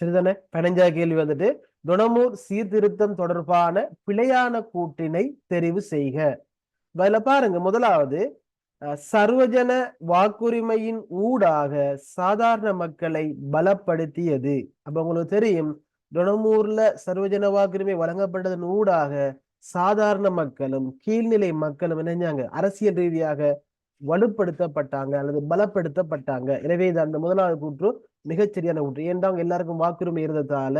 சரிதானே பதினஞ்சாவது கேள்வி வந்துட்டு குணமூர் சீர்திருத்தம் தொடர்பான பிழையான கூட்டினை தெரிவு செய்க. அதுல பாருங்க முதலாவது சர்வஜன வாக்குரிமையின் ஊடாக சாதாரண மக்களை பலப்படுத்தியது. அப்ப உங்களுக்கு தெரியும் குணமூர்ல சர்வஜன வாக்குரிமை வழங்கப்பட்டதன் ஊடாக சாதாரண மக்களும் கீழ்நிலை மக்களும் நினைஞ்சாங்க அரசியல் ரீதியாக வலுப்படுத்தப்பட்டாங்க அல்லது பலப்படுத்தப்பட்டாங்க. எனவே இது அந்த முதலாவது கூற்று. மிகச்சரியான கூற்று ஏன்டா அவங்க எல்லாருக்கும் வாக்குரிமை இருந்ததால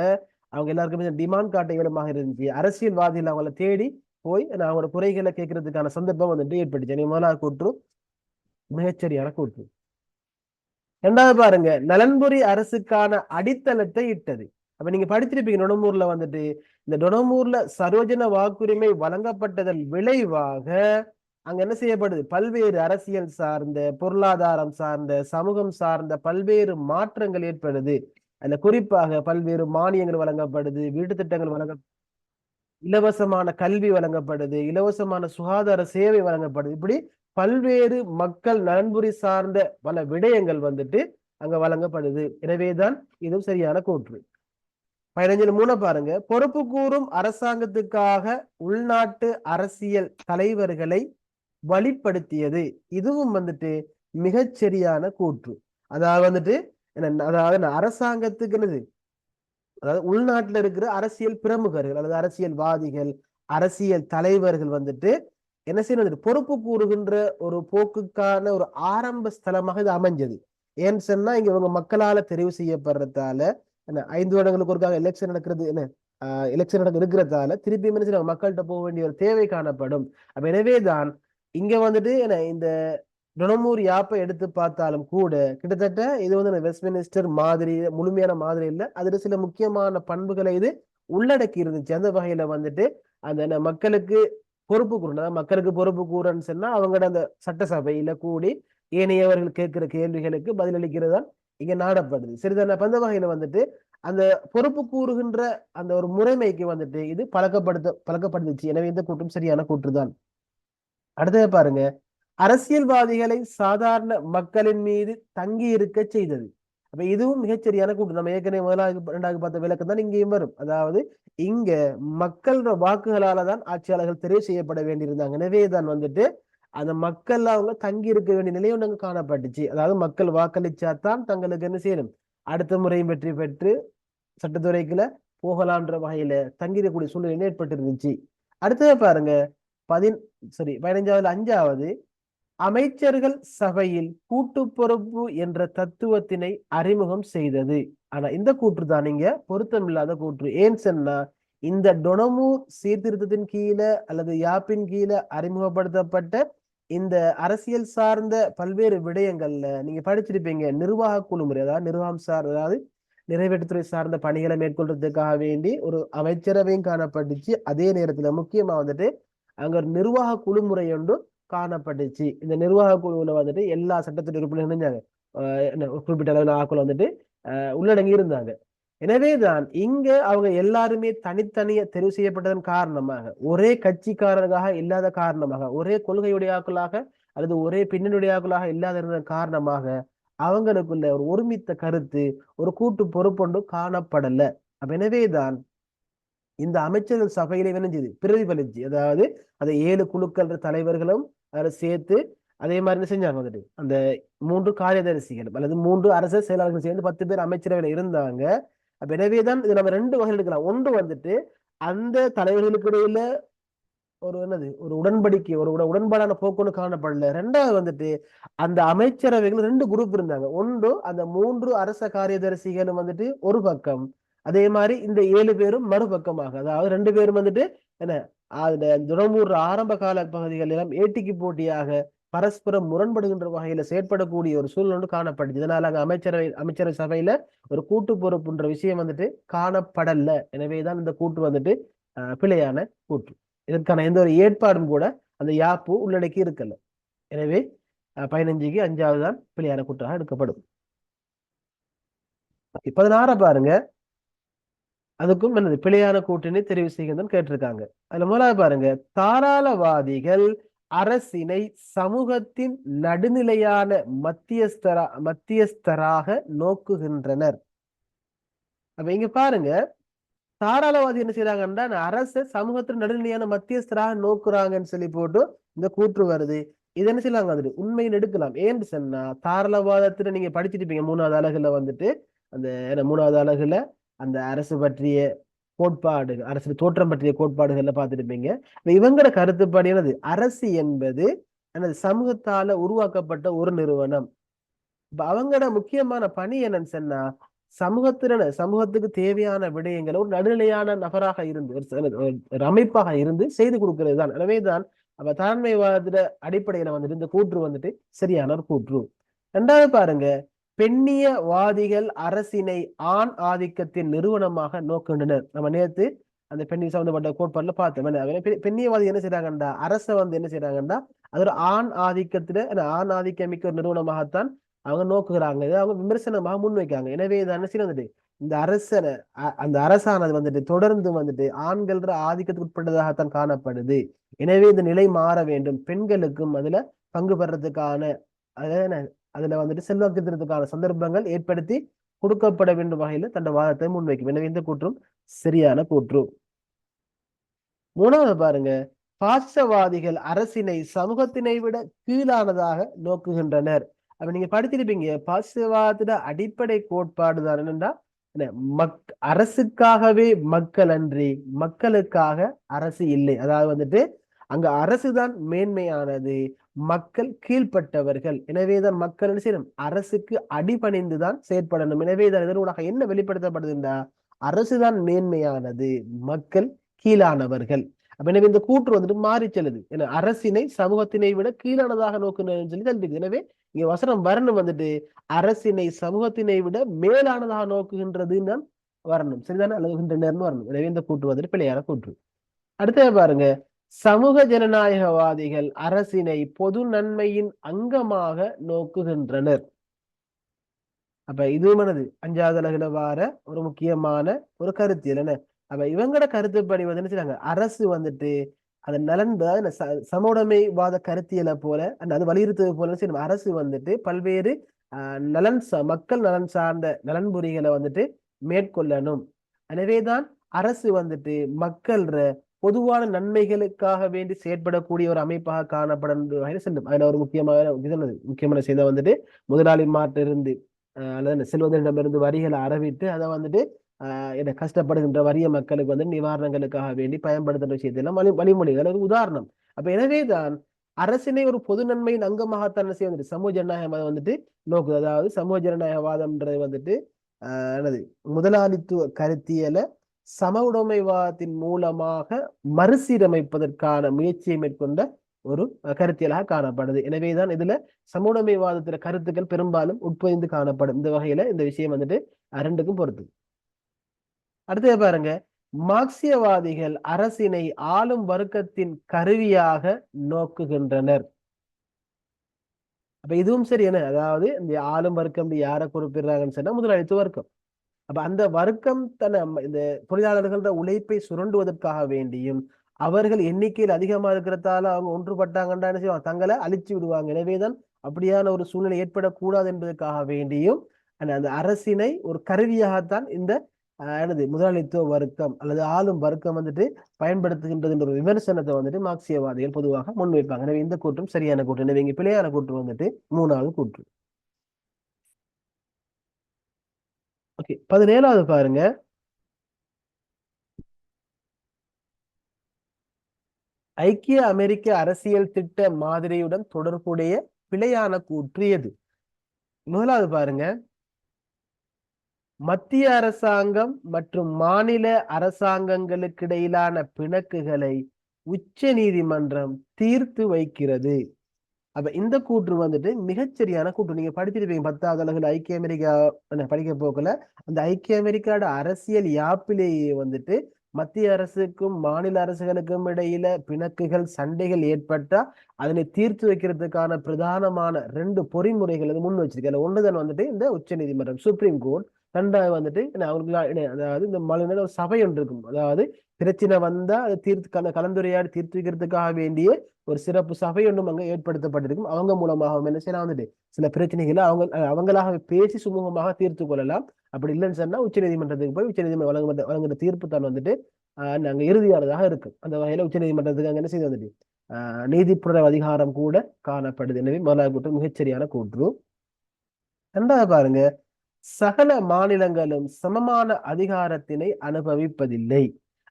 அவங்க எல்லாருக்குமே டிமாண்ட் காட்ட இயலுமாக இருந்துச்சு. அரசியல்வாதிகள் அவங்கள தேடி போய் நான் அவங்களோட குறைகளை கேட்கறதுக்கான சந்தர்ப்பம் வந்துட்டு ஏற்பட்டுச்சு. நீ முதலாவது கூற்று. மிகச்சரியான கூற்று. ரெண்டாவது பாருங்க. நலன்புரி அரசுக்கான அடித்தளத்தை இட்டது. அப்ப நீங்க படிச்சிருப்பீங்க நொடமூர்ல வந்துட்டு. இந்த டொனமூர்ல சரோஜன வாக்குரிமை வழங்கப்பட்டதன் விளைவாக அங்க என்ன செய்யப்படுது? பல்வேறு அரசியல் சார்ந்த பொருளாதாரம் சார்ந்த சமூகம் சார்ந்த பல்வேறு மாற்றங்கள் ஏற்படுது. அதுல குறிப்பாக பல்வேறு மானியங்கள் வழங்கப்படுது வீட்டு திட்டங்கள் வழங்க இலவசமான கல்வி வழங்கப்படுது இலவசமான சுகாதார சேவை வழங்கப்படுது. இப்படி பல்வேறு மக்கள் நலன்புரி சார்ந்த பல விடயங்கள் வந்துட்டு அங்க வழங்கப்படுது. எனவேதான் இதுவும் சரியான கூற்று. பதினஞ்சு மூணு பாருங்க. பொறுப்பு கூறும் அரசாங்கத்துக்காக உள்நாட்டு அரசியல் தலைவர்களை வழிப்படுத்தியது. இதுவும் வந்துட்டு மிகச்சரியான கூற்று. அதாவது வந்துட்டு என்ன அதாவது அரசாங்கத்துக்கு என்னது? அதாவது உள்நாட்டுல இருக்கிற அரசியல் பிரமுகர்கள் அல்லது அரசியல்வாதிகள் அரசியல் தலைவர்கள் வந்துட்டு என்ன செய்யணும்? வந்துட்டு பொறுப்பு கூறுகின்ற ஒரு போக்குக்கான ஒரு ஆரம்ப ஸ்தலமாக இது அமைஞ்சது. ஏன்னு சொன்னா இங்க இவங்க மக்களால தெரிவு செய்யப்படுறதால என்ன ஐந்து வருடங்களுக்கு ஒருக்காக எலெக்ஷன் நடக்கிறது என்ன எலெக்ஷன் நடக்க இருக்கிறதால திருப்பி என்ன மக்கள்கிட்ட போக வேண்டிய ஒரு தேவை காணப்படும். அப்ப எனவேதான் இங்க வந்துட்டு என்ன இந்த டொனமூர் யாப்பை எடுத்து பார்த்தாலும் கூட கிட்டத்தட்ட இது வந்து வெஸ்ட் வெஸ்ட்மினிஸ்டர் மாதிரி முழுமையான மாதிரி இல்லை. அதுல சில முக்கியமான பண்புகளை இது உள்ளடக்கி இருந்துச்சு. அந்த வகையில வந்துட்டு அந்த என்ன மக்களுக்கு பொறுப்பு கூறணும். மக்களுக்கு பொறுப்பு கூறன்னு சொன்னா அவங்களோட அந்த சட்டசபையில கூடி ஏனையவர்கள் கேட்கிற கேள்விகளுக்கு பதிலளிக்கிறதா இங்க நாடப்படுது. சிறிதான பந்த அந்த வகையில வந்துட்டு அந்த பொறுப்பு கூறுகின்ற அந்த ஒரு முறைமைக்கு வந்துட்டு இது பழக்கப்படுத்த பழக்கப்படுத்துச்சு. எனவே இந்த கூட்டம் சரியான கூற்றுதான் அடுத்தது பாருங்க. அரசியல்வாதிகளை சாதாரண மக்களின் மீது தங்கி இருக்க செய்தது. அப்ப இதுவும் மிகச்சரியான கூற்று நம்ம ஏற்கனவே முதலாவது இரண்டாவது பார்த்த விளக்கம் தான் இங்கேயும் வரும். அதாவது இங்க மக்களோட வாக்குகளால தான் ஆட்சியாளர்கள் தெரிவு செய்யப்பட வேண்டியிருந்தாங்க. எனவே தான் வந்துட்டு அந்த மக்கள் அவங்க தங்கி இருக்க வேண்டிய நிலை ஒன்று காணப்பட்டுச்சு. அதாவது மக்கள் வாக்களிச்சாதான் தங்களுக்கு என்ன செய்யணும்? அடுத்த முறையும் வெற்றி பெற்று சட்டத்துறைக்குள்ள போகலான்ற வகையில தங்கியிருக்கக்கூடிய சூழ்நிலை ஏற்பட்டு இருந்துச்சு அடுத்தது பாருங்க. பதின் சரி பதினைஞ்சாவது அஞ்சாவது அமைச்சர்கள் சபையில் கூட்டு பொறுப்பு என்ற தத்துவத்தினை அறிமுகம் செய்தது. ஆனா இந்த கூற்று தான் இங்க பொருத்தமில்லாத கூற்று. ஏன் சொன்னா இந்த டொனமூர் சீர்திருத்தத்தின் கீழே அல்லது யாப்பின் கீழே அறிமுகப்படுத்தப்பட்ட இந்த அரசியல் சார்ந்த பல்வேறு விடயங்கள்ல நீங்க படிச்சிருப்பீங்க. நிர்வாக குழு முறை அதாவது நிர்வாகம் சார் அதாவது நிறைவேற்றுத்துறை சார்ந்த பணிகளை மேற்கொள்றதுக்காக வேண்டி ஒரு அமைச்சரவையும் காணப்பட்டுச்சு. அதே நேரத்துல முக்கியமா வந்துட்டு அங்க ஒரு நிர்வாக குழு முறை ஒன்றும் காணப்பட்டுச்சு. இந்த நிர்வாக குழுவுல வந்துட்டு எல்லா சட்டத்துறை உறுப்பினர்களும் இருந்தாங்க. குறிப்பிட்ட அளவில் ஆக்கள் வந்துட்டு உள்ளடங்கி இருந்தாங்க. எனவேதான் இங்க அவங்க எல்லாருமே தனித்தனியே தெரிவு செய்யப்பட்டதன் காரணமாக ஒரே கட்சிக்காரர்களாக இல்லாத காரணமாக ஒரே கொள்கையுடைய ஆக்களாக அல்லது ஒரே பின்னணியுடைய ஆக்களாக இல்லாத இருந்ததன் காரணமாக அவங்களுக்குள்ள ஒரு ஒருமித்த கருத்து ஒரு கூட்டு பொறுப்பொன்று காணப்படல. அப்ப எனவேதான் இந்த அமைச்சர்கள் சபையில இணைஞ்சது பிரதிபலிச்சு அதாவது அந்த ஏழு குழுக்கள் தலைவர்களும் அதில் சேர்த்து அதே மாதிரி என்ன செஞ்சாங்க வந்துட்டு அந்த மூன்று காரியதரிசிகள் அல்லது மூன்று அரச செயலாளர்கள் சேர்ந்து பத்து பேர் அமைச்சரவையில் இருந்தாங்க. அப்ப எனவேதான் இது நம்ம ரெண்டு வகையில் எடுக்கலாம். ஒன்று வந்துட்டு அந்த தலைவர்களுக்கு இடையில ஒரு என்னது ஒரு உடன்படிக்கை ஒரு உடன்பாடான போக்குன்னு காணப்படல. ரெண்டாவது வந்துட்டு அந்த அமைச்சரவைகள் ரெண்டு குரூப் இருந்தாங்க. ஒன்று அந்த மூன்று அரச காரியதரிசிகளும் வந்துட்டு ஒரு பக்கம் அதே மாதிரி இந்த ஏழு பேரும் மறுபக்கமாக அதாவது ரெண்டு பேரும் வந்துட்டு என்ன அந்த துணமூர் ஆரம்ப கால பகுதிகள் எல்லாம் ஏட்டிக்கு போட்டியாக பரஸ்பரம் முரண்படுகின்ற வகையில செயற்படக்கூடிய ஒரு சூழ்நிலை ஒன்று காணப்படுது. இதனால அங்க அமைச்சரவை அமைச்சரவை சபையில ஒரு கூட்டு பொறுப்புன்ற விஷயம் வந்துட்டு காணப்படல. எனவேதான் இந்த கூட்டு வந்துட்டு அஹ், பிழையான கூற்று இதற்கான எந்த ஒரு ஏற்பாடும் கூட அந்த யாப்பு உள்ளடக்கி இருக்கல. எனவே பதினஞ்சுக்கு அஞ்சாவது தான் பிழையான கூட்டாக எடுக்கப்படும். பதினாற பாருங்க. அதுக்கும் என்னது பிழையான கூட்டினை தெரிவு செய்கின்றன கேட்டிருக்காங்க. அதுல முதலாவது பாருங்க தாராளவாதிகள் அரசினை சமூகத்தின் நடுநிலையான மத்தியஸ்தரா மத்தியஸ்தராக நோக்குகின்றனர். அப்ப இங்க பாருங்க தாராளவாதி என்ன செய்யறாங்கன்னா அரச சமூகத்தின் நடுநிலையான மத்தியஸ்தராக நோக்குறாங்கன்னு சொல்லி போட்டு இந்த கூற்று வருது. இது என்ன செய்யலாங்க வந்துட்டு உண்மையில் எடுக்கலாம். ஏன்னு சொன்னா தாராளவாதத்துல நீங்க படிச்சிருப்பீங்க மூணாவது அழகுல வந்துட்டு அந்த மூணாவது அழகுல அந்த அரசு பற்றிய கோட்பாடு அரசு தோற்றம் பற்றிய கோட்பாடுகள்ல பார்த்துருப்பீங்க. இவங்களோட கருத்துப்படியானது அரசு என்பது எனது சமூகத்தால உருவாக்கப்பட்ட ஒரு நிறுவனம். இப்ப அவங்களோட முக்கியமான பணி என்னன்னு சொன்னா சமூகத்தின சமூகத்துக்கு தேவையான விடயங்களை ஒரு நடுநிலையான நபராக இருந்து ஒரு அமைப்பாக இருந்து செய்து கொடுக்கிறது தான். எனவேதான் அப்ப தாண்மைவாதத்துல அடிப்படையில வந்துட்டு இந்த கூற்று வந்துட்டு சரியான ஒரு கூற்று. ரெண்டாவது பாருங்க பெண்ணியவாதிகள் அரசினை ஆண் ஆதிக்கத்தின் நிறுவனமாக நோக்குகின்றனர் நம்ம நேற்று அந்த பெண்ணி சம்பந்தப்பட்ட கோட்பாடுல பார்த்தோம். பெண்ணியவாதி என்ன செய்யறாங்கண்டா அரசை வந்து என்ன செய்யறாங்கண்டா அது ஒரு ஆண் ஆதிக்கத்துல ஆண் ஆதிக்கமிக்க நிறுவனமாகத்தான் அவங்க நோக்குகிறாங்க. இதை அவங்க விமர்சனமாக முன்வைக்காங்க எனவே இது அரசியல் வந்துட்டு இந்த அரசனை அந்த அரசானது வந்துட்டு தொடர்ந்து வந்துட்டு ஆண்கள் ஆதிக்கத்துக்கு உட்பட்டதாகத்தான் காணப்படுது. எனவே இந்த நிலை மாற வேண்டும். பெண்களுக்கும் அதுல பங்கு பெறதுக்கான அதாவது அதுல வந்துட்டு செல்வாக்கு சந்தர்ப்பங்கள் ஏற்படுத்தி கொடுக்கப்பட வேண்டும் வகையில தன் வாதத்தை முன்வைக்கும். எனவே இந்த கூற்றும் சரியான கூற்று. மூணாவது பாருங்க. பாசவாதிகள் அரசினை சமூகத்தினை விட கீழானதாக நோக்குகின்றனர். அப்ப நீங்க படித்திருப்பீங்க பாசிசவாதத்துல அடிப்படை கோட்பாடு தான் என்னன்னா மக் அரசுக்காகவே மக்கள் அன்றி மக்களுக்காக அரசு இல்லை. அதாவது வந்துட்டு அங்க அரசுதான் மேன்மையானது. மக்கள் கீழ்ப்பட்டவர்கள். எனவேதான் மக்கள் என்ன செய்யணும்? அரசுக்கு அடிபணிந்துதான் செயற்படணும். எனவேதான் இதனூடாக என்ன வெளிப்படுத்தப்படுதுன்னா அரசுதான் மேன்மையானது. மக்கள் கீழானவர்கள். எனவே இந்த கூற்று வந்துட்டு மாறி செல்லுது. ஏன்னா அரசினை சமூகத்தினை விட கீழானதாக நோக்குன்னு சொல்லி தள்ளிடுது எனவே இங்க வசனம் வரணும் வந்துட்டு அரசினை சமூகத்தினை விட மேலானதாக நோக்குகின்றதுன்னு வரணும். சரிதானே? அழகுகின்றனர்னு வரணும். எனவே இந்த கூற்று வந்துட்டு பிள்ளையான கூற்று. அடுத்த பாருங்க சமூக ஜனநாயகவாதிகள் அரசினை பொது நன்மையின் அங்கமாக நோக்குகின்றனர். அப்ப இது மனது. அஞ்சாவது அழகுல வார ஒரு முக்கியமான ஒரு கருத்தியல் என்ன அப்ப இவங்களோட கருத்துப்படி வந்து என்ன செய்றாங்க? அரசு வந்துட்டு அதன் நலன் சமோடமைவாத கருத்தியலை போல அது வலியுறுத்துவது போல சரி அரசு வந்துட்டு பல்வேறு நலன் மக்கள் நலன் சார்ந்த நலன்புரிகளை வந்துட்டு மேற்கொள்ளணும். எனவேதான் அரசு வந்துட்டு மக்கள் பொதுவான நன்மைகளுக்காக வேண்டி செயற்படக்கூடிய ஒரு அமைப்பாக காணப்படும் செல்லும். ஒரு முக்கியமான முக்கியமான செய்த வந்துட்டு முதலாளி மாட்டிருந்து அல்லது செல்வந்தரிடமிருந்து வரிகளை அறவிட்டு அதை வந்துட்டு என்ன கஷ்டப்படுகின்ற வறிய மக்களுக்கு வந்து நிவாரணங்களுக்காக வேண்டி பயன்படுத்துகிற விஷயத்தெல்லாம் வழி வழிமொழிகள் ஒரு உதாரணம். அப்ப எனவேதான் அரசினை ஒரு பொது நன்மையின் அங்கமாகத்தான் செய்ய வந்துட்டு சமூக ஜனநாயகம் வந்துட்டு நோக்குது. அதாவது சமூக ஜனநாயகவாதம்ன்றது வந்துட்டு ஆஹ் என்னது முதலாளித்துவ கருத்தியலை சம உடைமைவாதத்தின் மூலமாக மறுசீரமைப்பதற்கான முயற்சியை மேற்கொண்ட ஒரு கருத்தியலாக காணப்படுது. எனவேதான் இதுல சமூடமைவாதத்துல கருத்துக்கள் பெரும்பாலும் உட்பொய்ந்து காணப்படும். இந்த வகையில இந்த விஷயம் வந்துட்டு ரெண்டுக்கும் பொறுத்து. அடுத்தது பாருங்க. மார்க்சியவாதிகள் அரசினை ஆளும் வர்க்கத்தின் கருவியாக நோக்குகின்றனர். அப்ப இதுவும் சரி என்ன? அதாவது இந்த ஆளும் வர்க்கம் யாரை குறிப்பிடுறாங்கன்னு சொன்னா முதலாளித்துவ வர்க்கம். அப்ப அந்த வர்க்கம் தன இந்த தொழிலாளர்கள உழைப்பை சுரண்டுவதற்காக வேண்டியும் அவர்கள் எண்ணிக்கையில் அதிகமா இருக்கிறதால அவங்க ஒன்றுபட்டாங்கன்னா என்ன செய்வாங்க? தங்களை அழிச்சு விடுவாங்க. எனவேதான் அப்படியான ஒரு சூழ்நிலை ஏற்படக்கூடாது என்பதற்காக வேண்டியும் அந்த அரசினை ஒரு கருவியாகத்தான் இந்த எனது முதலாளித்துவ வர்க்கம் அல்லது ஆளும் வர்க்கம் வந்துட்டு பயன்படுத்துகின்றது என்ற ஒரு விமர்சனத்தை வந்துட்டு மார்க்சியவாதிகள் பொதுவாக முன்வைப்பாங்க. எனவே இந்த கூட்டம் சரியான கூட்டம் எனவே இங்க பிழையான கூற்று வந்துட்டு மூணாவது கூற்று. ஓகே பதினேழாவது பாருங்க. ஐக்கிய அமெரிக்க அரசியல் திட்ட மாதிரியுடன் தொடர்புடைய பிழையான கூற்று எது? முதலாவது பாருங்க. மத்திய அரசாங்கம் மற்றும் மாநில அரசாங்கங்களுக்கு இடையிலான பிணக்குகளை உச்ச நீதிமன்றம் தீர்த்து வைக்கிறது. அப்ப இந்த கூற்று வந்துட்டு மிகச்சரியான கூற்று. நீங்க படிச்சிருப்பீங்க பத்தாவது அலகுல ஐக்கிய அமெரிக்கா படிக்க போக்குல அந்த ஐக்கிய அமெரிக்காவோட அரசியல் யாப்பிலேயே வந்துட்டு மத்திய அரசுக்கும் மாநில அரசுகளுக்கும் இடையில பிணக்குகள் சண்டைகள் ஏற்பட்டா அதனை தீர்த்து வைக்கிறதுக்கான பிரதானமான ரெண்டு பொறிமுறைகள் முன் வச்சிருக்கேன் ஒன்றுதான் வந்துட்டு இந்த உச்ச நீதிமன்றம் சுப்ரீம் கோர்ட் ரெண்டாவது வந்துட்டு என்ன அவங்களுக்கு அதாவது இந்த மாநில ஒரு சபை ஒன்று இருக்கும். அதாவது பிரச்சனை வந்தா அதை தீர்த்து கல- கலந்துரையாடி தீர்த்து வைக்கிறதுக்காக வேண்டிய ஒரு சிறப்பு சபை ஒன்றும் அங்க ஏற்படுத்தப்பட்டிருக்கும். அவங்க மூலமாக என்ன செய்யலாம்? வந்துட்டு சில பிரச்சனைகளை அவங்க அவங்களாக பேசி சுமூகமாக தீர்த்து கொள்ளலாம். அப்படி இல்லைன்னு சொன்னா உச்சநீதிமன்றத்துக்கு போய் உச்சநீதிமன்றம் வழங்க வழங்குற தீர்ப்பு தான் வந்துட்டு ஆஹ், நாங்க இறுதியானதாக இருக்கும். அந்த வகையில உச்சநீதிமன்றத்துக்கு அங்கே என்ன செய்து வந்துட்டு ஆஹ், நீதிப்புற அதிகாரம் கூட காணப்படுது. எனவே முதலாவது கூட்டம் மிகச்சரியான கூற்று. ரெண்டாவது பாருங்க சகல மாநிலங்களும் சமமான அதிகாரத்தினை அனுபவிப்பதில்லை.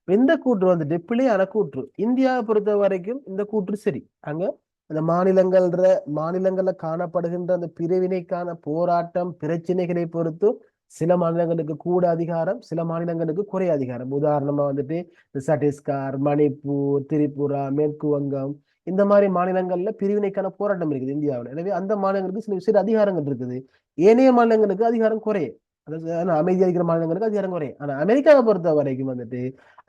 இந்த கூற்று வந்துட்டு பிழையான கூற்று. இந்தியாவை பொறுத்த வரைக்கும் இந்த கூற்று சரி. அங்க அந்த மாநிலங்கள்ற மாநிலங்கள்ல காணப்படுகின்ற அந்த பிரிவினைக்கான போராட்டம் பிரச்சனைகளை பொறுத்து சில மாநிலங்களுக்கு கூட அதிகாரம் சில மாநிலங்களுக்கு குறை அதிகாரம். உதாரணமா வந்துட்டு இந்த மணிப்பூர் திரிபுரா மேற்கு வங்கம் இந்த மாதிரி மாநிலங்கள்ல பிரிவினைக்கான போராட்டம் இருக்குது இந்தியாவில். எனவே அந்த மாநிலங்களுக்கு சில சில அதிகாரங்கள் இருக்குது. ஏனைய மாநிலங்களுக்கு அதிகாரம் குறையும் அதாவது ஆனா அமைதியா இருக்கிற மாநிலங்களுக்கு அதிகாரம் குறையும் ஆனா அமெரிக்காவை பொறுத்த வரைக்கும் வந்துட்டு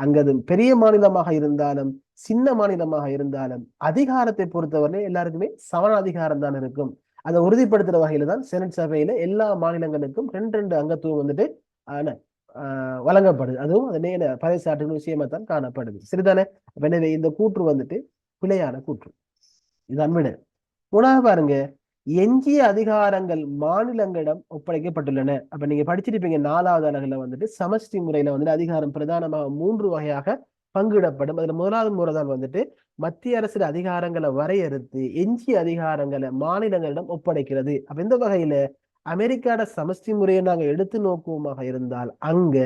அங்க அது பெரிய மாநிலமாக இருந்தாலும் சின்ன மாநிலமாக இருந்தாலும் அதிகாரத்தை பொறுத்தவரை எல்லாருக்குமே சமண அதிகாரம் தான் இருக்கும். அதை உறுதிப்படுத்துற வகையில தான் செனட் சபையில எல்லா மாநிலங்களுக்கும் ரெண்டு ரெண்டு அங்கத்துவம் வந்துட்டு ஆஹ் வழங்கப்படுது. அதுவும் அது நேர பறைசாற்றுகிற விஷயமா தான் காணப்படுது. சரிதானே எனவே இந்த கூற்று வந்துட்டு பிழையான கூற்று. இதுதான் விட மூணாவது பாருங்க எஞ்சிய அதிகாரங்கள் மாநிலங்களிடம் ஒப்படைக்கப்பட்டுள்ளன. அப்ப நீங்க படிச்சிருப்பீங்க நாலாவது அலகுல வந்துட்டு சமஷ்டி முறையில வந்துட்டு அதிகாரம் பிரதானமாக மூன்று வகையாக பங்கிடப்படும். அதுல முதலாவது முறை தான் வந்துட்டு மத்திய அரசு அதிகாரங்களை வரையறுத்து எஞ்சிய அதிகாரங்களை மாநிலங்களிடம் ஒப்படைக்கிறது. அப்ப இந்த வகையில அமெரிக்காட சமஷ்டி முறையை நாங்க எடுத்து நோக்குவோமாக இருந்தால் அங்க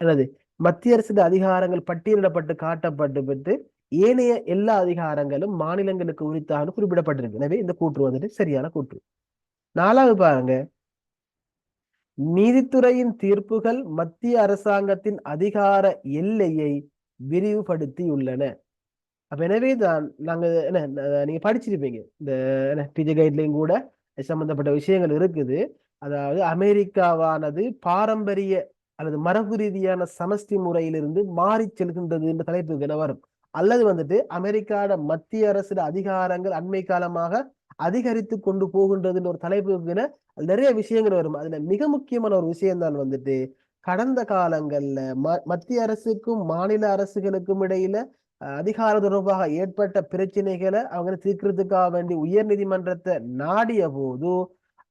என்னது மத்திய அரசு அதிகாரங்கள் பட்டியலிடப்பட்டு காட்டப்பட்டு பெற்று ஏனைய எல்லா அதிகாரங்களும் மாநிலங்களுக்கு உரித்தாக குறிப்பிடப்பட்டிருக்கு. எனவே இந்த கூற்று வந்துட்டு சரியான கூற்று. நாலாவது பாருங்க. நீதித்துறையின் தீர்ப்புகள் மத்திய அரசாங்கத்தின் அதிகார எல்லையை விரிவுபடுத்தியுள்ளன. அப்ப எனவே தான் நாங்க என்ன நீங்க படிச்சிருப்பீங்க. இந்த என்ன பிஜே கைட்லையும் கூட சம்பந்தப்பட்ட விஷயங்கள் இருக்குது. அதாவது அமெரிக்காவானது பாரம்பரிய அல்லது மரபு ரீதியான சமஷ்டி முறையிலிருந்து மாறி செல்கின்றது என்ற தலைப்புக்கு என வரும்? அல்லது வந்துட்டு அமெரிக்காட மத்திய அரசு அதிகாரங்கள் அண்மை காலமாக அதிகரித்து கொண்டு போகின்றதுன்ற ஒரு தலைப்பு நிறைய விஷயங்கள் வரும். அதுல மிக முக்கியமான ஒரு விஷயம் தான் வந்துட்டு கடந்த காலங்கள்ல ம மத்திய அரசுக்கும் மாநில அரசுகளுக்கும் இடையில அதிகார தொடர்பாக ஏற்பட்ட பிரச்சனைகளை அவங்க தீர்க்கிறதுக்காக வேண்டி உயர் நீதிமன்றத்தை நாடிய போது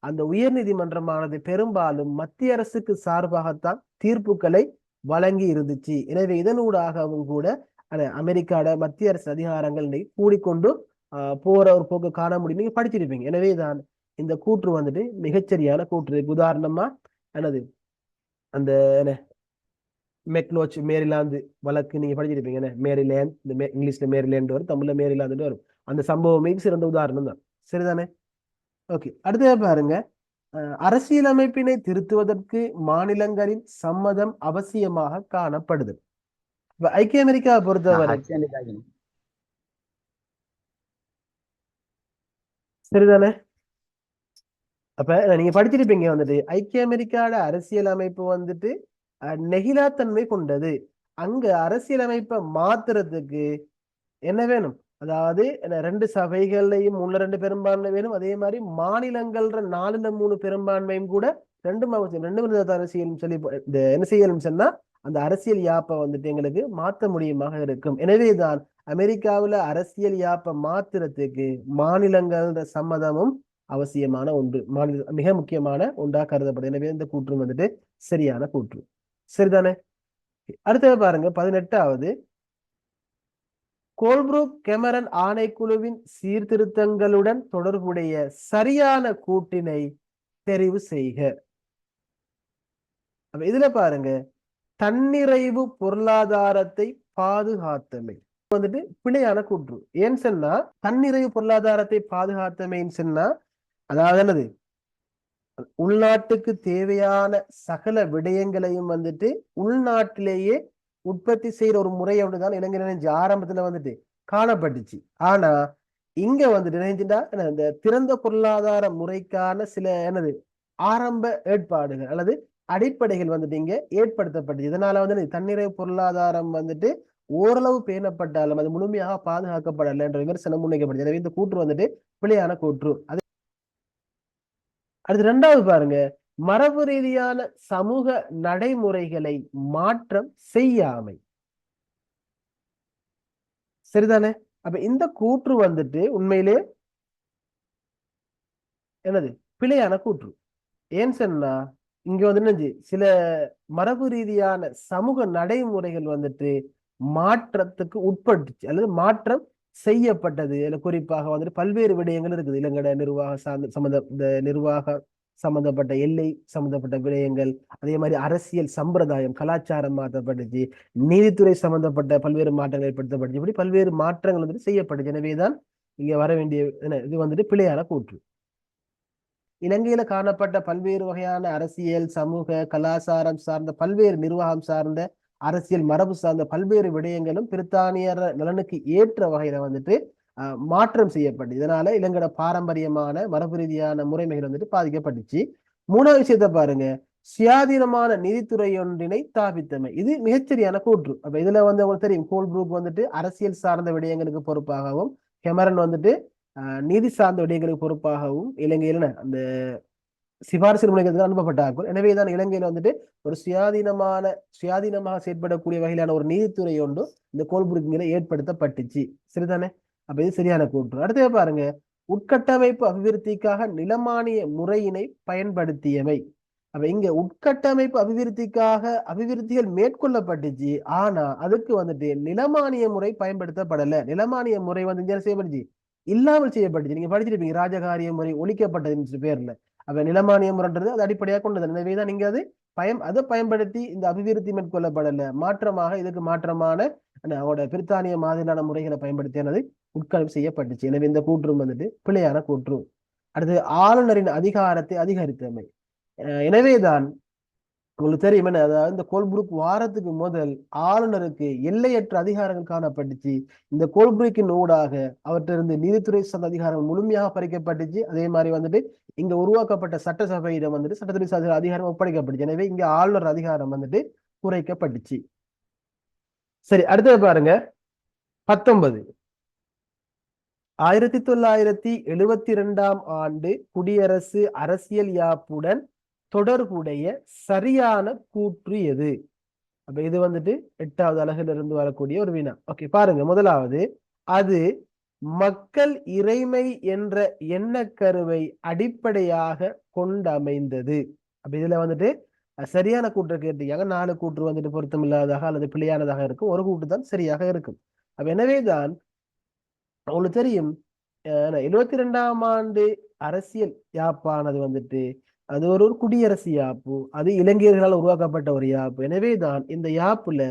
அந்த உயர் நீதிமன்றமானது பெரும்பாலும் மத்திய அரசுக்கு சார்பாகத்தான் தீர்ப்புகளை வழங்கி இருந்துச்சு. எனவே இதனூடாகவும் கூட அந்த அமெரிக்காட மத்திய அரசு அதிகாரங்கள் இன்னைக்கு கூடிக்கொண்டு ஆஹ், போற ஒரு போக்கு காண முடியும். நீங்க படிச்சிருப்பீங்க எனவே தான் இந்த கூற்று வந்துட்டு மிகச்சரியான கூற்று. உதாரணமா என்னது? அந்த என்ன? மெக்லோச் மேரிலாந்து வழக்கு நீங்க படிச்சிருப்பீங்க என்ன? மேரிலேண்ட் இந்த இங்கிலீஷ்ல மேரிலேண்ட் வரும் தமிழ்ல மேரிலாந்து வரும். அந்த சம்பவமே சிறந்த உதாரணம் தான். சரிதானே? ஓகே. அடுத்தது பாருங்க. அஹ், அரசியலமைப்பினை திருத்துவதற்கு மாநிலங்களின் சம்மதம் அவசியமாக காணப்படுது. இப்ப ஐக்கிய அமெரிக்காவை பொறுத்தவரை சரிதானே? அப்ப நீங்க படிச்சிருப்பீங்க வந்துட்டு ஐக்கிய அமெரிக்காட அரசியல் அமைப்பு வந்துட்டு அஹ், நெகிழாத்தன்மை கொண்டது. அங்க அரசியலமைப்பை மாத்துறதுக்கு என்ன வேணும்? அதாவது ரெண்டு சபைகள்லையும் உள்ள ரெண்டு பெரும்பான்மை வேணும். அதே மாதிரி மாநிலங்கள்ற நாலுல மூணு பெரும்பான்மையும் கூட ரெண்டு விதத்த அரசியல் சொல்லி இந்த என்ன செய்யணும் சொன்னா அந்த அரசியல் யாப்பை வந்துட்டு எங்களுக்கு மாத்த முடியுமாக இருக்கும். எனவேதான் அமெரிக்காவுல அரசியல் யாப்பை மாத்துறதுக்கு மாநிலங்கள்ன்ற சம்மதமும் அவசியமான ஒன்று மாநில மிக முக்கியமான ஒன்றா கருதப்படும். எனவே இந்த கூற்று வந்துட்டு சரியான கூற்று. சரிதானே? அடுத்தது பாருங்க பதினெட்டாவது. கோல்ப்ரூக் கெமரன் ஆணைக்குழுவின் சீர்திருத்தங்களுடன் தொடர்புடைய சரியான கூட்டினை தெரிவு செய்க. இதுல பாருங்க தன்னிறைவு பொருளாதாரத்தை பாதுகாத்தமை. வந்துட்டு பிழையான கூற்று. ஏன்னு சொன்னா தன்னிறைவு பொருளாதாரத்தை பாதுகாத்தமைன்னு சொன்னா அதாவது என்னது? உள்நாட்டுக்கு தேவையான சகல விடயங்களையும் வந்துட்டு உள்நாட்டிலேயே உற்பத்தி செய்யற ஒரு முறை அப்படிதான் இளைஞர் நினைஞ்சு ஆரம்பத்துல வந்துட்டு காணப்பட்டுச்சு. ஆனா இங்க வந்துட்டு நினைச்சுட்டா என்ன, இந்த திறந்த பொருளாதார முறைக்கான சில என்னது? ஆரம்ப ஏற்பாடுகள். அல்லது அடிப்படைகள் வந்துட்டு இங்க ஏற்படுத்தப்பட்டது. இதனால வந்து தன்னிறைவு பொருளாதாரம் வந்துட்டு ஓரளவு பேணப்பட்டாலும் அது முழுமையாக பாதுகாக்கப்படலை என்ற விமர்சனம் முன்வைக்கப்பட்டது எனவே இந்த கூற்று வந்துட்டு பிழையான கூற்று. அது அடுத்து ரெண்டாவது பாருங்க. மரபு ரீதியான சமூக நடைமுறைகளை மாற்றம் செய்யாமை. சரிதானே? அப்ப இந்த கூற்று வந்துட்டு உண்மையிலே என்னது? பிழையான கூற்று. ஏன் சொன்னா இங்க வந்து என்னது? சில மரபு ரீதியான சமூக நடைமுறைகள் வந்துட்டு மாற்றத்துக்கு உட்பட்டுச்சு. அல்லது மாற்றம் செய்யப்பட்டது. இல்லை குறிப்பாக வந்துட்டு பல்வேறு விடயங்கள் இருக்குது. இலங்கட நிர்வாக சார்ந்த சம்பந்த இந்த நிர்வாக சம்பந்தப்பட்ட எல்லை சம்பந்தப்பட்ட விடயங்கள் அதே மாதிரி அரசியல் சம்பிரதாயம் கலாச்சாரம் மாற்றப்பட்டுச்சு நீதித்துறை சம்பந்தப்பட்ட பல்வேறு மாற்றங்கள் ஏற்படுத்தப்பட்டுச்சு. இப்படி பல்வேறு மாற்றங்கள் வந்துட்டு செய்யப்பட்டுச்சு. எனவேதான் இங்க வர வேண்டிய இது வந்துட்டு பிழையான கூற்று. இலங்கையில காணப்பட்ட பல்வேறு வகையான அரசியல் சமூக கலாச்சாரம் சார்ந்த பல்வேறு நிர்வாகம் சார்ந்த அரசியல் மரபு சார்ந்த பல்வேறு விடயங்களும் பிரித்தானியர் நலனுக்கு ஏற்ற வகையில வந்துட்டு மாற்றம் செய்யப்பட்டு இதனால இலங்கையோட பாரம்பரியமான மரபு ரீதியான முறைமைகள் வந்துட்டு பாதிக்கப்பட்டுச்சு. மூணாவது விஷயத்தை பாருங்க. சுயாதீனமான நிதித்துறையொன்றினை தாபித்தமை இது மிகச்சரியான கூற்று. அப்ப இதுல வந்து உங்களுக்கு தெரியும் கோல்புரூக் வந்துட்டு அரசியல் சார்ந்த விடயங்களுக்கு பொறுப்பாகவும் கெமரன் வந்துட்டு நீதி சார்ந்த விடயங்களுக்கு பொறுப்பாகவும் இலங்கையில அந்த சிபாரிசு முனைகளுக்கு அனுப்பப்பட்டார்கள். எனவேதான் இலங்கையில வந்துட்டு ஒரு சுயாதீனமான சுயாதீனமாக செயற்படக்கூடிய வகையிலான ஒரு நீதித்துறை ஒன்று இந்த கோல்புரிக் ஏற்படுத்தப்பட்டுச்சு. சரிதானே? அப்ப இது சரியான கூற்று. அடுத்தது பாருங்க. உட்கட்டமைப்பு அபிவிருத்திக்காக நிலமானிய முறையினை பயன்படுத்தியவை அப்ப இங்க உட்கட்டமைப்பு அபிவிருத்திக்காக அபிவிருத்திகள் மேற்கொள்ளப்பட்டுச்சு. ஆனா அதுக்கு வந்துட்டு நிலமானிய முறை பயன்படுத்தப்படல. நிலமானிய முறை வந்து செய்யப்படுச்சு இல்லாமல் செய்யப்பட்டுச்சு. நீங்க படிச்சிருப்பீங்க ராஜகாரிய முறை ஒழிக்கப்பட்டதுன்னு பேர்ல. அப்ப நிலமானிய முறைன்றது அது அடிப்படையாக கொண்டது. எனவேதான் நீங்க அது பயம் அதை பயன்படுத்தி இந்த அபிவிருத்தி மேற்கொள்ளப்படல. மாற்றமாக இதுக்கு மாற்றமான அவங்களோட பிரித்தானிய மாதிரியான முறைகளை பயன்படுத்தியானது உட்கலம் செய்யப்பட்டுச்சு. எனவே இந்த கூற்றும் வந்துட்டு பிழையான கூற்று. அடுத்து ஆளுநரின் அதிகாரத்தை அதிகரித்தமை. அஹ் எனவேதான் உங்களுக்கு தெரியும் என்ன? அதாவது இந்த கோல்புருக் வாரத்துக்கு முதல் ஆளுநருக்கு எல்லையற்ற அதிகாரங்கள் காணப்பட்டுச்சு. இந்த கோல்புருக்கின் ஊடாக அவற்றிருந்து நீதித்துறை சார்ந்த அதிகாரம் முழுமையாக பறிக்கப்பட்டுச்சு. அதே மாதிரி வந்துட்டு இங்க உருவாக்கப்பட்ட சட்டசபையிடம் வந்துட்டு சட்டத்துறை சார்ந்த அதிகாரம் ஒப்படைக்கப்பட்டுச்சு. எனவே இங்க ஆளுநர் அதிகாரம் வந்துட்டு குறைக்கப்பட்டுச்சு. சரி அடுத்தது பாருங்க. பத்தொன்பது. ஆயிரத்தி தொள்ளாயிரத்தி எழுவத்தி இரண்டாம் ஆண்டு குடியரசு அரசியல் யாப்புடன் தொடர்புடைய சரியான கூற்று எது? அப்ப இது வந்துட்டு எட்டாவது அழகுல இருந்து வரக்கூடிய ஒரு வினா. ஓகே பாருங்க. முதலாவது அது மக்கள் இறைமை என்ற எண்ணக்கருவை அடிப்படையாக கொண்டமைந்தது. அப்ப இதுல வந்துட்டு சரியான கூற்று கேட்டீங்க நாலு கூற்று வந்துட்டு பொருத்தமில்லாததாக அல்லது பிழையானதாக இருக்கும். ஒரு கூற்று தான் சரியாக இருக்கும். அப்ப எனவேதான் உங்களுக்கு தெரியும் எழுவத்தி ரெண்டாம் ஆண்டு அரசியல் யாப்பானது வந்துட்டு அது ஒரு ஒரு குடியரசு யாப்பு அது இலங்கையர்களால் உருவாக்கப்பட்ட ஒரு யாப்பு. எனவே தான் இந்த யாப்புல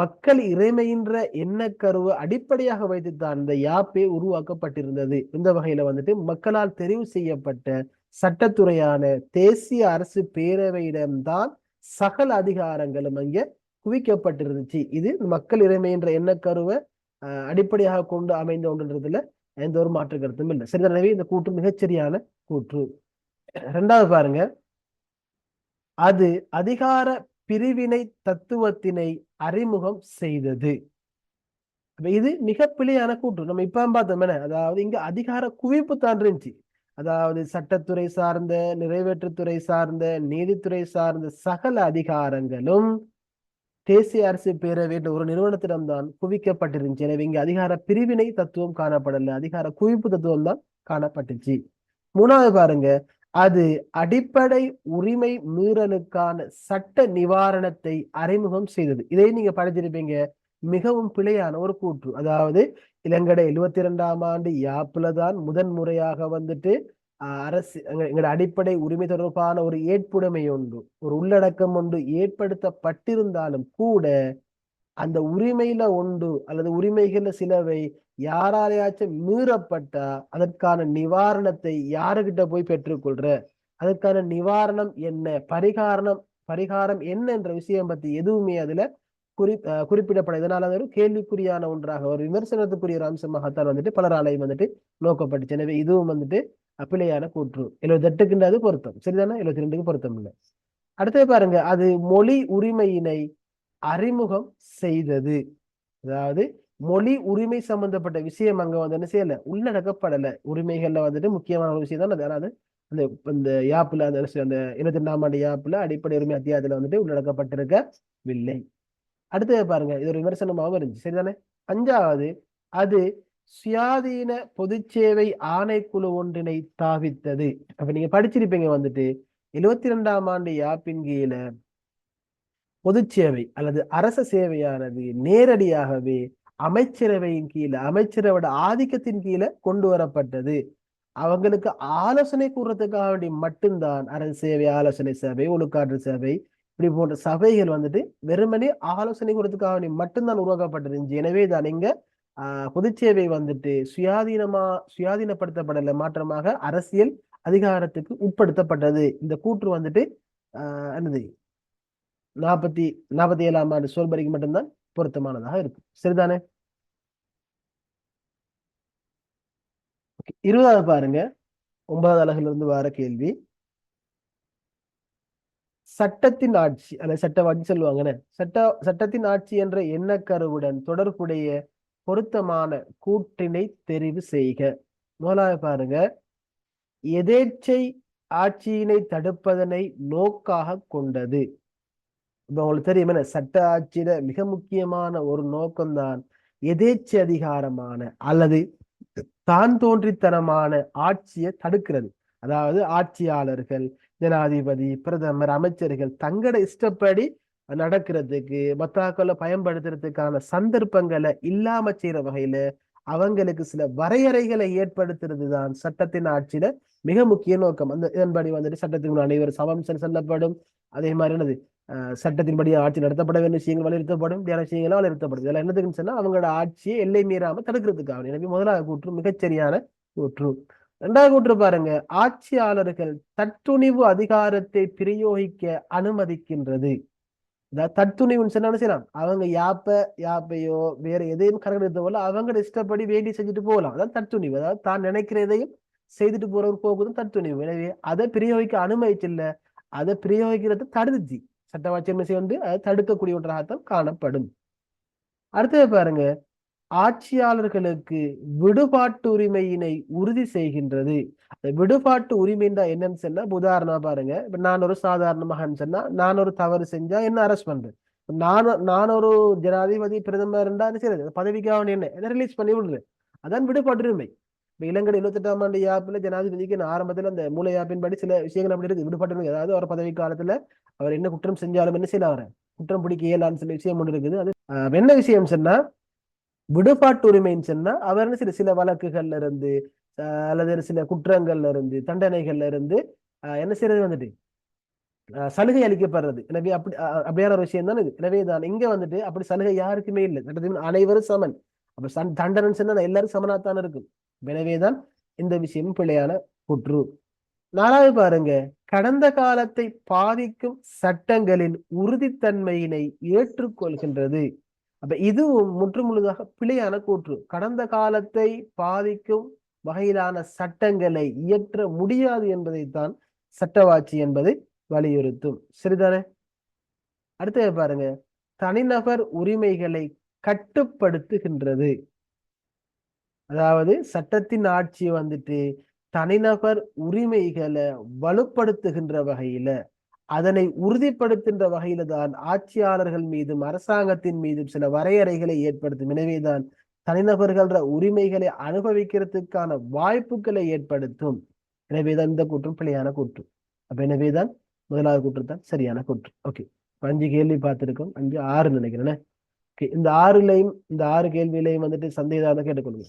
மக்கள் இறைமையின்ற எண்ணக்கருவை அடிப்படையாக வைத்துத்தான் இந்த யாப்பே உருவாக்கப்பட்டிருந்தது. இந்த வகையில வந்துட்டு மக்களால் தெரிவு செய்யப்பட்ட சட்டத்துறையான தேசிய அரசு பேரவையிடம்தான் சகல அதிகாரங்களும் அங்கே குவிக்கப்பட்டிருந்துச்சு. இது மக்கள் இறைமை என்ற எண்ணக்கருவை அடிப்படையாக கொண்டு அமைந்த ஒன்றுன்றதுல எந்த ஒரு மாற்று கருத்தும் இல்லை. சரி எனவே இந்த கூற்று மிகச்சரியான கூற்று. ரெண்டாவது பாருங்க. அது அதிகார பிரிவினை தத்துவத்தினை அறிமுகம் செய்தது. இது மிக பிழையான கூற்று. நம்ம இப்ப பார்த்தோம் என்ன? அதாவது இங்க அதிகார குவிப்பு தான் இருந்துச்சு. அதாவது சட்டத்துறை சார்ந்த நிறைவேற்றுத்துறை சார்ந்த நீதித்துறை சார்ந்த சகல அதிகாரங்களும் தேசிய அரசு பேரவை ஒரு நிறுவனத்திடம்தான் குவிக்கப்பட்டிருந்துச்சு. எனவே இங்க அதிகார பிரிவினை தத்துவம் காணப்படல. அதிகார குவிப்பு தத்துவம் தான் காணப்பட்டுச்சு. மூணாவது பாருங்க. அது அடிப்படை உரிமை மீறலுக்கான சட்ட நிவாரணத்தை அறிமுகம் செய்தது. இதை நீங்க படிச்சிருப்பீங்க. மிகவும் பிழையான ஒரு கூற்று. அதாவது இலங்கடை எழுவத்தி இரண்டாம் ஆண்டு யாப்புல தான் முதன் முறையாக வந்துட்டு அரசு எங்களோட அடிப்படை உரிமை தொடர்பான ஒரு ஏற்புடைமை ஒன்று ஒரு உள்ளடக்கம் ஒன்று ஏற்படுத்தப்பட்டிருந்தாலும் கூட அந்த உரிமையில ஒன்று அல்லது உரிமைகள்ல சிலவை யாராலையாச்சும் மீறப்பட்டா அதற்கான நிவாரணத்தை யாருகிட்ட போய் பெற்றுக்கொள்ற? அதற்கான நிவாரணம் என்ன? பரிகாரணம் பரிகாரம் என்ன என்ற விஷயம் பத்தி எதுவுமே அதுல குறி குறிப்பிடப்பட இதனால ஒரு கேள்விக்குறியான ஒன்றாக ஒரு விமர்சனத்துக்குரிய ஒரு அம்சமாகத்தான் வந்துட்டு பலராலையும் வந்துட்டு நோக்கப்பட்டுச்சு. எனவே இதுவும் வந்துட்டு அப்பிழையான கூற்று. எழுபத்தி எட்டுக்குன்றது பொருத்தம். சரிதானே? எழுபத்தி ரெண்டுக்கு பொருத்தம் இல்லை. அடுத்தது பாருங்க. அது மொழி உரிமையினை அறிமுகம் செய்தது. அதாவது மொழி உரிமை சம்பந்தப்பட்ட விஷயம் அங்க வந்து என்ன செய்யல? உள்ளடக்கப்படல. உரிமைகள்ல வந்துட்டு முக்கியமான ஒரு விஷயம் தான் அது. அதாவது அந்த இந்த யாப்புல அந்த அந்த இருபத்தி ரெண்டாம் ஆண்டு யாப்புல அடிப்படை உரிமை அத்தியாயத்துல வந்துட்டு உள்ளடக்கப்பட்டிருக்கவில்லை. அடுத்தது பாருங்க. இது ஒரு விமர்சனமாகவும் இருந்துச்சு. சரிதானே? அஞ்சாவது அது சுயாதீன பொதுச்சேவை ஆணைக்குழு ஒன்றினை தாவித்தது அப்ப நீங்க படிச்சிருப்பீங்க வந்துட்டு எழுவத்தி ரெண்டாம் ஆண்டு யாப்பின் கீழே பொதுச்சேவை அல்லது அரச சேவையானது நேரடியாகவே அமைச்சரவையின் கீழே அமைச்சரவோட ஆதிக்கத்தின் கீழே கொண்டு வரப்பட்டது. அவங்களுக்கு ஆலோசனை கூறுறதுக்காக வேண்டி மட்டும்தான் அரசு சேவை ஆலோசனை சபை ஒழுக்காற்று சபை இப்படி போன்ற சபைகள் வந்துட்டு வெறுமனே ஆலோசனை கூறதுக்காக வேண்டி மட்டும்தான் உருவாக்கப்பட்டிருந்துச்சு எனவே தான் இங்க பொதுச்சேவை வந்துட்டு சுயாதீனமா சுயாதீனப்படுத்தப்படல. மாற்றமாக அரசியல் அதிகாரத்துக்கு உட்படுத்தப்பட்டது. இந்த கூற்று வந்துட்டு என்னது? நாற்பத்தி நாற்பத்தி ஏழாம் ஆண்டு சோல்பரிக்கு மட்டும்தான் பொருத்தமானதாக இருக்கும். சரிதானே? இருபதாவது பாருங்க. ஒன்பதாவது அழகுல இருந்து வர கேள்வி. சட்டத்தின் ஆட்சி அல்ல சட்டவாட்சி சொல்லுவாங்கன்னு. சட்ட சட்டத்தின் ஆட்சி என்ற எண்ணக்கருவுடன் தொடர்புடைய பொருத்தமான கூற்றினை தெரிவு செய்க. முதலாவது பாருங்க. எதேச்சை ஆட்சியினை தடுப்பதனை நோக்காக கொண்டது. இப்ப உங்களுக்கு தெரியும் என்ன? சட்ட ஆட்சியில மிக முக்கியமான ஒரு நோக்கம்தான் எதேச்சி அதிகாரமான அல்லது தான் தோன்றித்தனமான ஆட்சியை தடுக்கிறது. அதாவது ஆட்சியாளர்கள் ஜனாதிபதி பிரதமர் அமைச்சர்கள் தங்கட இஷ்டப்படி நடக்கிறதுக்கு மத்தாக்களை பயன்படுத்துறதுக்கான சந்தர்ப்பங்களை இல்லாம செய்யற வகையில அவங்களுக்கு சில வரையறைகளை ஏற்படுத்துறது தான் சட்டத்தின் ஆட்சியில மிக முக்கிய நோக்கம். அந்த இதன்படி வந்துட்டு சட்டத்தின் அனைவரும் சமம் செல்லப்படும். அதே மாதிரி என்னது? சட்டத்தின்படி ஆட்சி நடத்தப்பட வேண்டிய விஷயங்கள் வலியுறுத்தப்படும் இப்படியான விஷயங்களும் வலியுறுத்தப்படும் இதெல்லாம் என்னதுக்குன்னு சொன்னா அவங்களோட ஆட்சியை எல்லை மீறாம தடுக்கிறதுக்காக எனவே முதலாவது கூற்று மிகச்சரியான கூற்று. ரெண்டாவது கூற்று பாருங்க. ஆட்சியாளர்கள் தட்டுணிவு அதிகாரத்தை பிரயோகிக்க அனுமதிக்கின்றது. அதாவது தத்துணிவுன்னு சொன்னா செய்யலாம்? அவங்க யாப்ப யாப்பையோ வேற எதையும் கணக்கெடுத்த போல அவங்களோட இஷ்டப்படி வேண்டி செஞ்சுட்டு போகலாம். அதான் தத்துணிவு அதாவது தான் நினைக்கிறதையும் செய்துட்டு போற ஒரு போக்குதான் தத்துணிவு எனவே அதை பிரயோகிக்க அனுமதிச்சில்ல. அதை பிரயோகிக்கிறது தடுத்துச்சு சட்டவாட்சி வந்து அதை தடுக்கக்கூடிய ஒன்றாகத்தான் காணப்படும். அடுத்தது பாருங்க. ஆட்சியாளர்களுக்கு விடுபாட்டு உரிமையினை உறுதி செய்கின்றது. விடுபாட்டு உரிமைன்னா என்னன்னு சொன்னா உதாரணமா பாருங்க. இப்ப நான் ஒரு சாதாரண மகன் சொன்னா நான் ஒரு தவறு செஞ்சா என்ன அரெஸ்ட் பண்றேன் நான் நான் ஒரு ஜனாதிபதி பிரதமர் இருந்தா சரி பதவிக்காக என்ன? என்ன ரிலீஸ் பண்ணி விடுறேன் அதான் விடுபாட்டு உரிமை இலங்கை இருபத்தெட்டாம் ஆண்டு யாப்பில் ஜனாதிபதிக்கு ஆரம்பத்துல அந்த மூல யாப்பின் படி சில விஷயங்கள் அப்படி இருக்கு. விடுபட்டு அதாவது ஒரு பதவி காலத்துல அவர் என்ன குற்றம் செஞ்சாலும் என்ன செய்யலாம் அவரை குற்றம் பிடிக்க இயலான்னு சில விஷயம் ஒன்று இருக்குது. அது என்ன விஷயம் சொன்னா விடுபாட்டு உரிமைன்னு சொன்னா அவர் என்ன சில சில வழக்குகள்ல இருந்து அல்லது சில குற்றங்கள்ல இருந்து தண்டனைகள்ல இருந்து என்ன செய்யறது வந்துட்டு? சலுகை அளிக்கப்படுறது. எனவே அப்படி அப்படியான ஒரு விஷயம் தான் இது. எனவே தான் இங்க வந்துட்டு அப்படி சலுகை யாருக்குமே இல்லை. அனைவரும் சமன். அப்ப தண்டனை சொன்னா எல்லாரும் சமனாத்தான் இருக்கும். எனவேதான் இந்த விஷயம் பிழையான குற்று. நாலாவது பாருங்க. கடந்த காலத்தை பாதிக்கும் சட்டங்களின் உறுதித்தன்மையினை ஏற்றுக்கொள்கின்றது. அப்ப இதுவும் முற்றுமுழுதாக பிழையான கூற்று. கடந்த காலத்தை பாதிக்கும் வகையிலான சட்டங்களை இயற்ற முடியாது என்பதைத்தான் சட்டவாட்சி என்பதை வலியுறுத்தும். சரிதானே? அடுத்தது பாருங்க. தனிநபர் உரிமைகளை கட்டுப்படுத்துகின்றது. அதாவது சட்டத்தின் ஆட்சி வந்துட்டு தனிநபர் உரிமைகளை வலுப்படுத்துகின்ற வகையில அதனை உறுதிப்படுத்துகின்ற வகையில தான் ஆட்சியாளர்கள் மீதும் அரசாங்கத்தின் மீதும் சில வரையறைகளை ஏற்படுத்தும். எனவேதான் தனிநபர்கள உரிமைகளை அனுபவிக்கிறதுக்கான வாய்ப்புகளை ஏற்படுத்தும். எனவேதான் இந்த கூற்றும் பிழையான கூற்று. அப்ப எனவேதான் முதலாவது கூற்று தான் சரியான கூற்று. ஓகே. அஞ்சு கேள்வி பார்த்திருக்கோம். அஞ்சு ஆறு நினைக்கிறேன் இந்த ஆறுலையும் இந்த ஆறு கேள்வியிலையும் வந்துட்டு சந்தேகம் கேட்டுக்கொள்ளுங்க.